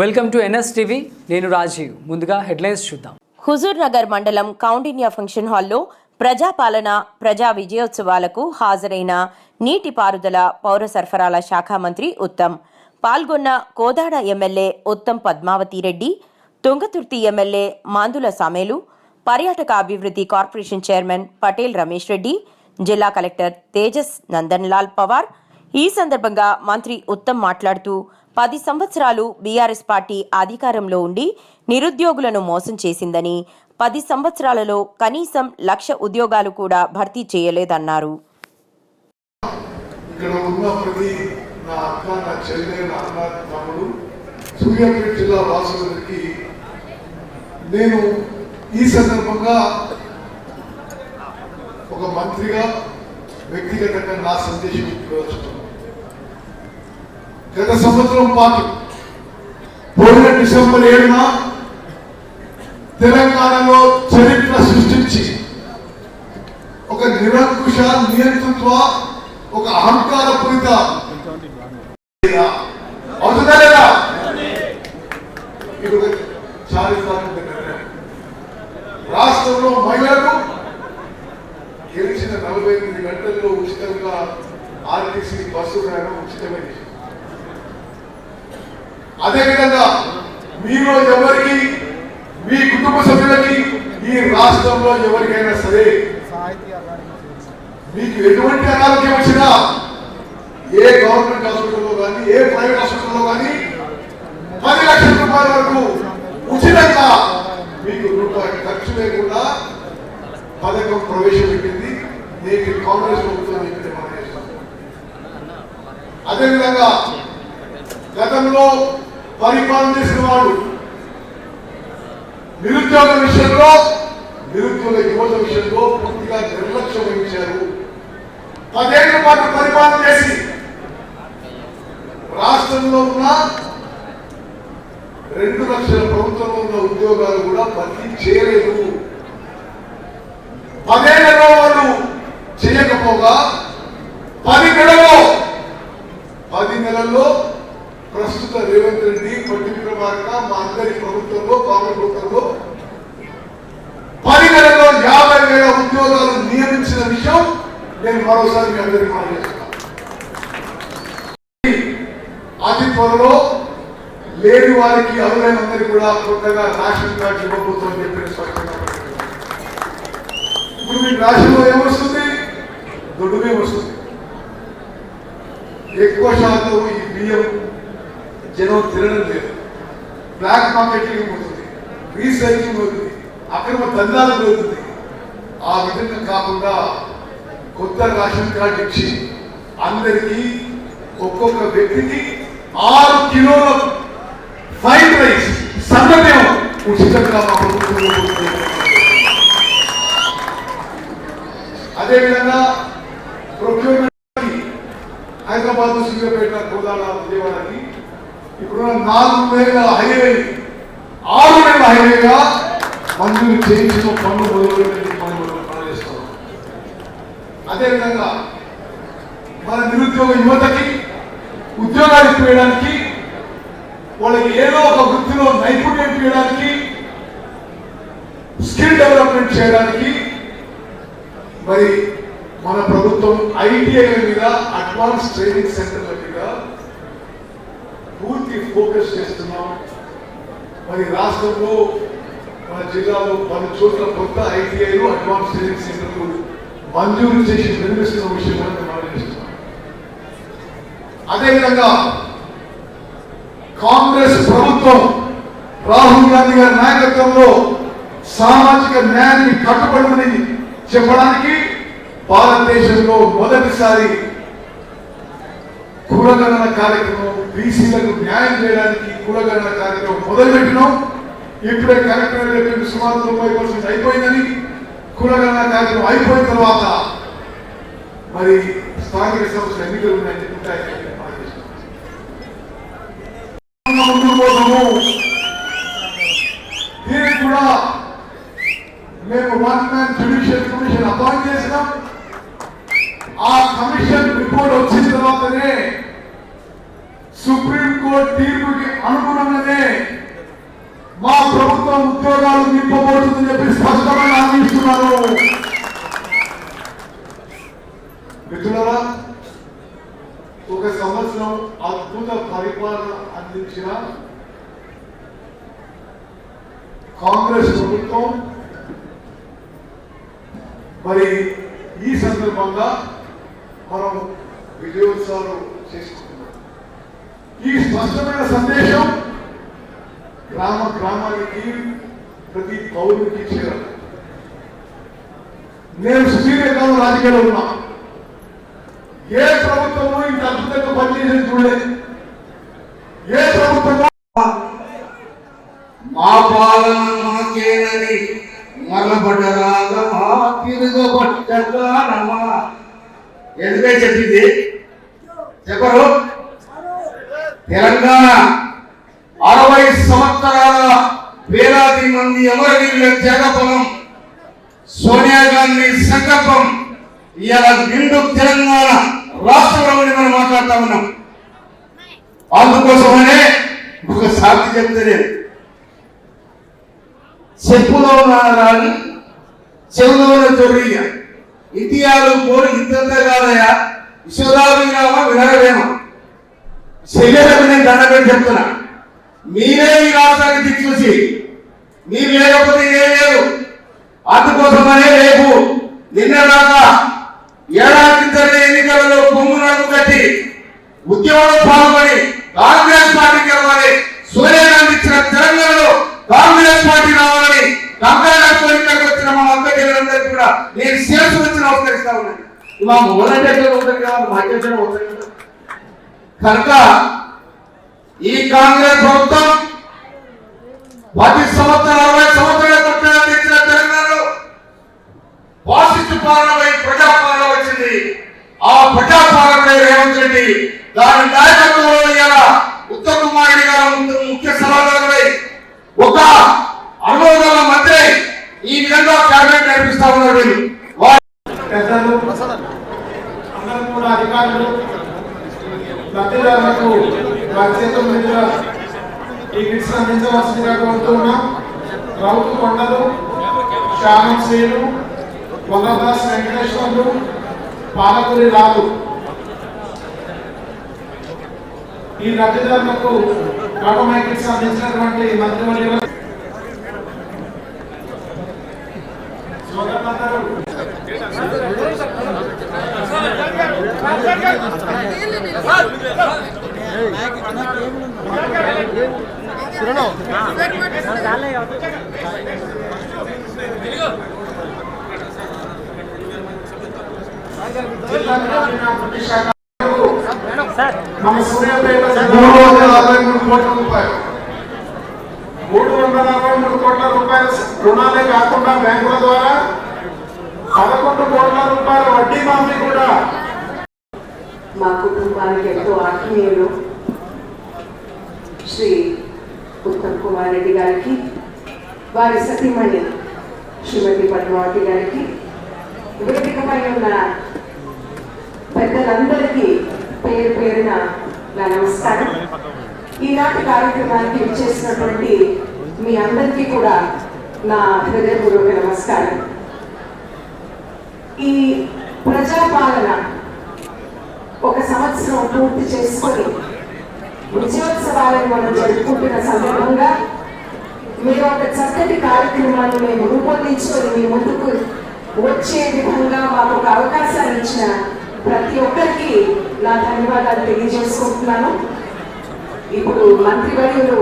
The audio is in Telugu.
వెల్కమ్ టు ఎన్ఎస్ టీవీ నేను రాజీవ్. ముందుగా హెడ్లైన్స్ చూద్దాం. హుజూర్ నగర్ మండలం కౌండిన్య ఫంక్షన్ హాల్లో ప్రజాపాలన ప్రజా విజయోత్సవాలకు హాజరైన నీటిపారుదల పౌర సరఫరాల శాఖ మంత్రి ఉత్తమ్. పాల్గొన్న కోదాడ ఎమ్మెల్యే ఉత్తమ్ పద్మావతి రెడ్డి తుంగతుర్తి ఎమ్మెల్యే మాందుల సామేలు పర్యాటక అభివృద్ధి కార్పొరేషన్ చైర్మన్ పటేల్ రమేష్ రెడ్డి జిల్లా కలెక్టర్ తేజస్ నందన్ లాల్ పవార్ ఈ సందర్భంగా మంత్రి ఉత్తమ్ మాట్లాడుతూ పది సంవత్సరాలు బీఆర్ఎస్ పార్టీ అధికారంలో ఉండి నిరుద్యోగులను మోసం చేసిందని పది సంవత్సరాలలో కనీసం లక్ష ఉద్యోగాలు కూడా భర్తీ చేయలేదన్నారు. నేను ఈ సందర్భంగా ఒక మంత్రిగా వ్యక్తిగతంగా నా సందేశం ఇవ్వవచ్చున్నాను గత సంవత్సరం పాటు పోయిన డిసెంబర్ ఏడున తెలంగాణలో చరిత్ర సృష్టించి ఒక నిరంకుశ నియంతృత్వ ఒక అహంకార పూరిత. అవుతుందా లేదా? ఇది చారిత్రాత్మక రాష్ట్రంలో మహిళలు గెలిచిన నలభై ఎనిమిది గంటల్లో ఉచితంగా ఆర్టీసీ బస్సు ప్రయాణం ఉచితమైన అదేవిధంగా మీలో ఎవరికి మీ కుటుంబ సభ్యులకి ఈ రాష్ట్రంలో ఎవరికైనా సరే మీకు ఎటువంటి అనారోగ్యం వచ్చినా ఏ గవర్నమెంట్ హాస్పిటల్లో కానీ ఏ ప్రైవేట్ హాస్పిటల్లో కానీ పది లక్షల రూపాయల వరకు ఉచితంగా మీకు రూపాయలు ఖర్చు లేకుండా పథకం ప్రవేశపెట్టింది. నేను కాంగ్రెస్ ప్రభుత్వం చెప్పింది అదేవిధంగా గతంలో పరిపాలన చేసిన వాడు నిరుద్యోగ విషయంలో నిరుద్యోగ యువత విషయంలో పూర్తిగా నిర్లక్ష్యం వహించారు. పదేళ్ళ పాటు పరిపాలన చేసి రాష్ట్రంలో ఉన్న రెండు లక్షల ప్రభుత్వంలో ఉన్న ఉద్యోగాలు కూడా భర్తీ చేయలేదు. పదేళ్ళలో వాళ్ళు చేయకపోగా పది నెలలో పది నెలల్లో ప్రస్తుత రేవంత్ రెడ్డి పొట్టి విక్రమార్క మా అందరి ప్రభుత్వంలో కాంగ్రెస్ ప్రభుత్వంలో పది నెలల్లో యాభై వేల ఉద్యోగాలు నియమించిన విషయం నేను మరోసారి మీ అందరికీ మనం అతి త్వరలో లేని వారికి అర్హులైనందరికీ కూడా కొత్తగా రేషన్ కార్డు ఇవ్వబోతుందని చెప్పి స్పష్టంగా ఇప్పుడు మీకు రాష్ట్రంలో ఏమొస్తుంది? దొడ్డుమే వస్తుంది. ఎక్కువ శాతం ఈ బియ్యం జనం తినడం లేదు. బ్లాక్ మార్కెటింగ్ పోతుంది. రీసైక్లింగ్ అవుతుంది అక్రమ దందాలు పెరుగుతుంది ఆ విధంగా కాకుండా కొత్త రేషన్ కార్డు ఇచ్చి అందరికీ ఒక్కొక్క వ్యక్తికి ఆరు కిలోల ఫ్రైడ్ రైస్ సన్నదేవం ఉచితంగా మా ప్రభుత్వం అదేవిధంగా ప్రొక్యూర్మెంట్ హైదరాబాద్ సూర్యాపేట కోదాడ విజయవాడకి ఇప్పుడున్న నాలుగు వేల హైవే ఆరు వేల హైవేగా మంజూరు చేయించిన పనులు మొదలుపెట్టి పనులు పనిచేస్తాం అదేవిధంగా మన నిరుద్యోగ యువతకి ఉద్యోగాలు ఇప్పించడానికి వాళ్ళకి ఏదో ఒక వృత్తిలో నైపుణ్యం చేయడానికి స్కిల్ డెవలప్మెంట్ చేయడానికి మరి మన ప్రభుత్వం ఐటీఐ మీద అడ్వాన్స్ ట్రైనింగ్ సెంటర్ల మీద పూర్తి ఫోకస్ చేస్తున్నాం. మరి రాష్ట్రంలో మన జిల్లాలో పలు చోట్ల కొత్త ఐటీఐలు అడ్వాన్స్ ట్రైనింగ్ సెంటర్లు మంజూరు చేసి నిర్మిస్తున్న విషయం ఆలోచిస్తున్నాం అదేవిధంగా కాంగ్రెస్ ప్రభుత్వం రాహుల్ గాంధీ గారి నాయకత్వంలో సామాజిక న్యాయాన్ని కట్టుబడి చెప్పడానికి భారతదేశంలో మొదటిసారి కులగణన కార్యక్రమం బీసీలకు న్యాయం చేయడానికి కులగణన కార్యక్రమం మొదలుపెట్టినాం. ఇప్పుడే కలెక్టర్ సుమారు తొంభై పర్సెంట్ అయిపోయిందని కులగణన కార్యక్రమం అయిపోయిన తర్వాత మరి స్థానిక సంస్థ ఎన్నికలు ఉన్నాయని ఉంటాయని ముందు కోసము దీనికి కూడా మేము one man judicial commission appoint చేసినాం. ఆ కమిషన్ రిపోర్ట్ వచ్చిన తర్వాతనే సుప్రీంకోర్టు తీర్పుకి అనుగుణంగానే మా ప్రభుత్వం ఉద్యోగాలు నింపబోతుందని చెప్పి స్పష్టంగా అందిస్తున్నారు మిత్రులరా ఒక సంవత్సరం అద్భుత పరిపాలన అందించిన కాంగ్రెస్ ప్రభుత్వం మరి ఈ సందర్భంగా మనం విజయోత్సవాలు చేసుకుంటున్నాం. ఈ స్పష్టమైన సందేశం గ్రామ గ్రామానికి ప్రతి పౌరునికి చేరాలి నేను సుదీర్ఘకాలం రాజకీయాల్లో ఉన్నా. ఏ ప్రభుత్వము ఇంత అద్భుతంగా పనిచేసేది చూడలేదు ఏ ప్రభుత్వము మా పాలన మాకేనని మరలబడ్డరాగమా తిరగబట్టగా ఎందుకే చెప్పింది? చెప్పరు? తెలంగాణ అరవై సంవత్సరాల వేలాది మంది అమరవీరుల త్యాగఫలం సోనియా గాంధీ సంకల్పం ఇవాళ నిండు తెలంగాణ రాష్ట్రంలో మనం మాట్లాడుతా ఉన్నాం. అందుకోసమనే ఒక సాక్షి చెప్తే చెప్పులో రాని చెవులో చొర్రియ ఇతిహాలు పోరు ఇంతంత కాదయా విశ్వదాభిరామ వినగలేమా శరీరం నేను దండగా చెప్తున్నా. మీరే ఈ రాష్ట్రానికి దిక్చూసి మీరు లేకపోతే ఏ లేదు. అందుకోసమనే రేపు నిన్న దాకా ఏడాది కిందట ఎన్నికలలో కొమ్ము నడుము కట్టి ఉద్యమంలో పాల్గొని కాంగ్రెస్ పార్టీ గెలవాలి. సోనియా గాంధీ ఇచ్చిన తెలంగాణలో కాంగ్రెస్ పార్టీ రావాలని కాంగ్రెస్ వచ్చిన మా అక్క జిల్లందరికీ కూడా నేను మా మా మొదటి ఉంటుంది కదా భాగ్యం ఉంటుంది కదా. కనుక ఈ కాంగ్రెస్ ప్రభుత్వం పది సంవత్సరాలు అరవై సంవత్సరాల పట్టణ తెచ్చిన తెలంగాణలో వాసిస్తు పాలనపై ప్రజాపాలన వచ్చింది. ఆ ప్రజాపాలనపై రేవంత్ రెడ్డి దాని నాయకత్వంలో ఇవాళ ఉత్తమ్ కుమార్ రెడ్డి గారు ముఖ్య సలహాదారులై ఒక అనుభవం మంత్రి ఈ విధంగా కేబినెట్ నడిపిస్తా ఉన్నారు వీళ్ళు వారు పెద్దలు అందరూ కూడా అధికారులు లబ్ధిదారులకు వారి చేతుల మీద ఈ కిట్స్ అందించవలసిందిగా కోరుతున్నాం రౌతు కొండలు శ్యామం శ్రీలు పొల్లదాస్ వెంకటేశ్వర్లు పాలకూరి రాదు ఈ లబ్ధిదారులకు ఆటోమై కిట్స్ అందించినటువంటి మంత్రివర్యులు సోదరులందరూ జిల్లా గ్రామీణ అభివృద్ధి శాఖ మన సూర్యాపేట మూడు వందల అరవై మూడు కోట్ల రూపాయలు మూడు వందల అరవై మూడు కోట్ల రూపాయల రుణాలే కాకుండా బ్యాంకుల ద్వారా పదకొండు కోట్ల రూపాయల వడ్డీ మాఫీ కూడా మా కుటుంబానికి ఎంతో ఆత్మీయులు శ్రీ ఉత్తమ్ కుమార్ రెడ్డి గారికి వారి సతీమణి శ్రీమతి పద్మావతి గారికి వేదికపై ఉన్న పెద్దలందరికీ పేరు పేరున నా నమస్కారం. ఈనాటి కార్యక్రమానికి ఇచ్చేసినటువంటి మీ అందరికీ కూడా నా హృదయపూర్వక నమస్కారం. ఈ ప్రజాపాలన ఒక సంవత్సరం పూర్తి చేసుకొని విజయోత్సవాలను మనం జరుపుకుంటున్న సందర్భంగా మీరు ఒక చక్కటి కార్యక్రమాన్ని మేము రూపొందించుకొని మీ ముందుకు వచ్చే విధంగా మాకు ఒక అవకాశాన్ని ఇచ్చిన ప్రతి ఒక్కరికి నా ధన్యవాదాలు తెలియజేసుకుంటున్నాను. ఇప్పుడు మంత్రివర్యులు